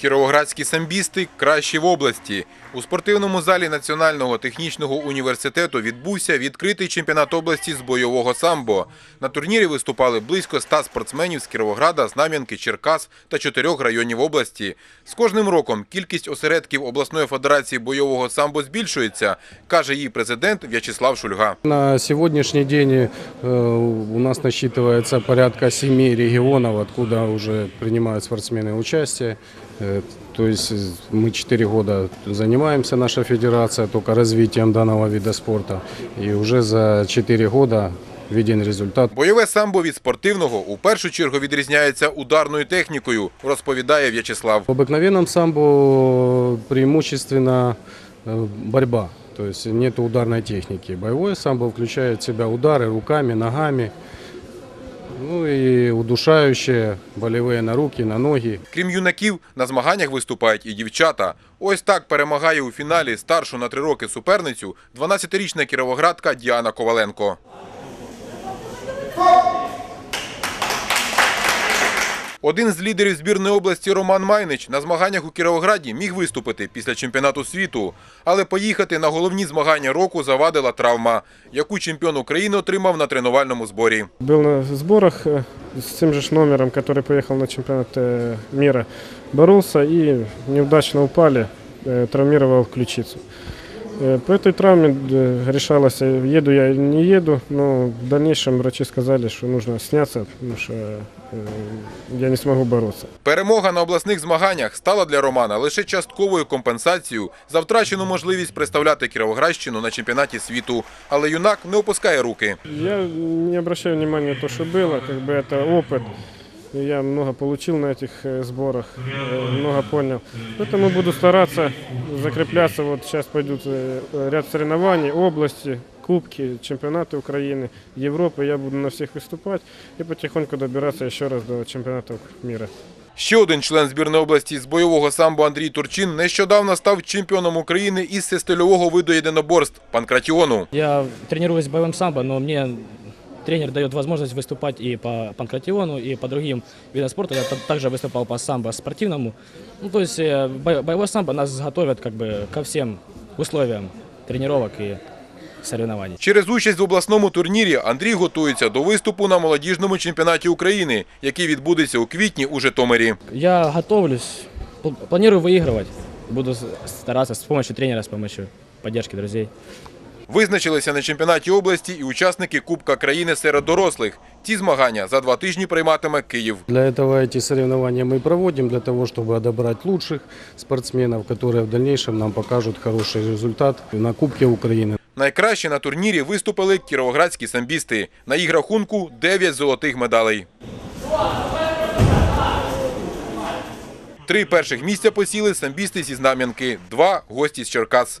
Кіровоградські самбісти кращі в області. У спортивному залі Національного технічного університету відбувся відкритий чемпіонат області з бойового самбо. На турнірі виступали близько 100 спортсменів з Кіровограда, Знам'янки, Черкас та чотирьох районів області. З кожним роком кількість осередків обласної федерації бойового самбо збільшується, каже її президент В'ячеслав Шульга. На сегодняшний день э, у нас насчитывается порядка семи регионов, откуда уже принимают спортсмены участие. Э, То есть э, мы 4 года занимаемся, наша федерация, только развитием данного вида спорта. И уже за 4 года виден результат. Бойове самбо від спортивного у першу чергу відрізняється ударною технікою, розповідає В'ячеслав. В обыкновенном самбо преимущественно э, борьба, то есть нет ударной техники. Боевое самбо включает в себя удары руками, ногами, ну і удушаюче, боліве на руки, на ноги. Крім юнаків, на змаганнях виступають і дівчата. Ось так перемагає у фіналі старшу на три роки суперницю 12-річна кіровоградка Діана Коваленко. Один з лідерів збірної області Роман Майнич на змаганнях у Кіровограді міг виступити після чемпіонату світу, але поїхати на головні змагання року завадила травма, яку чемпіон України отримав на тренувальному зборі. Был на сборах э, с тем же ж номером, который поехал на чемпионат э, мира. Боролся и неудачно упали, э, травмировал ключицу. Э, По этой травме э, решалось, э, еду я или не еду, но в дальнейшем врачи сказали, что нужно сняться, потому что э, я не смогу бороться. Перемога на обласних змаганнях стала для Романа лише частковою компенсацією за втрачену можливість представляти Кіровоградщину на чемпіонаті світу. Але юнак не опускає руки. Я не обращаю внимания на то, что было, как бы это опыт. И Я много получил на этих э, сборах, э, много понял. Поэтому буду стараться закрепляться. Вот сейчас пойдут э, ряд соревнований, области, кубки, чемпионаты Украины, Европы. Я буду на всех выступать и потихоньку добираться еще раз до чемпионатов мира. Ще один член збірної області з бойового самбо Андрій Турчин нещодавно став чемпіоном України із стильового виду єдиноборств панкратіону. Я тренируюсь в боевом самбо, но мне тренер дает возможность выступать и по панкратиону, и по другим видам спорта. Я та- также выступал по самбо спортивному. Ну, то есть э, бо- боевой самбо нас готовят как бы ко всем условиям тренировок и соревнований. Через участь в обласному турнірі Андрій готується до виступу на молодіжному чемпіонаті України, який відбудеться у квітні у Житомирі. Я готовлюсь, пл- планирую выигрывать. Буду с- стараться с помощью тренера, с помощью поддержки друзей. Визначилися на чемпіонаті області і учасники Кубка країни серед дорослих. Ці змагання за два тижні прийматиме Київ. Для этого эти соревнования мы проводим, для того, чтобы отобрать лучших спортсменов, которые в дальнейшем нам покажут хороший результат на Кубке Украины. Найкраще на турнірі виступили кіровоградські самбісти. На їх рахунку 9 золотих медалей. Три перших місця посіли самбісти зі Знам'янки, два – гості з Черкас.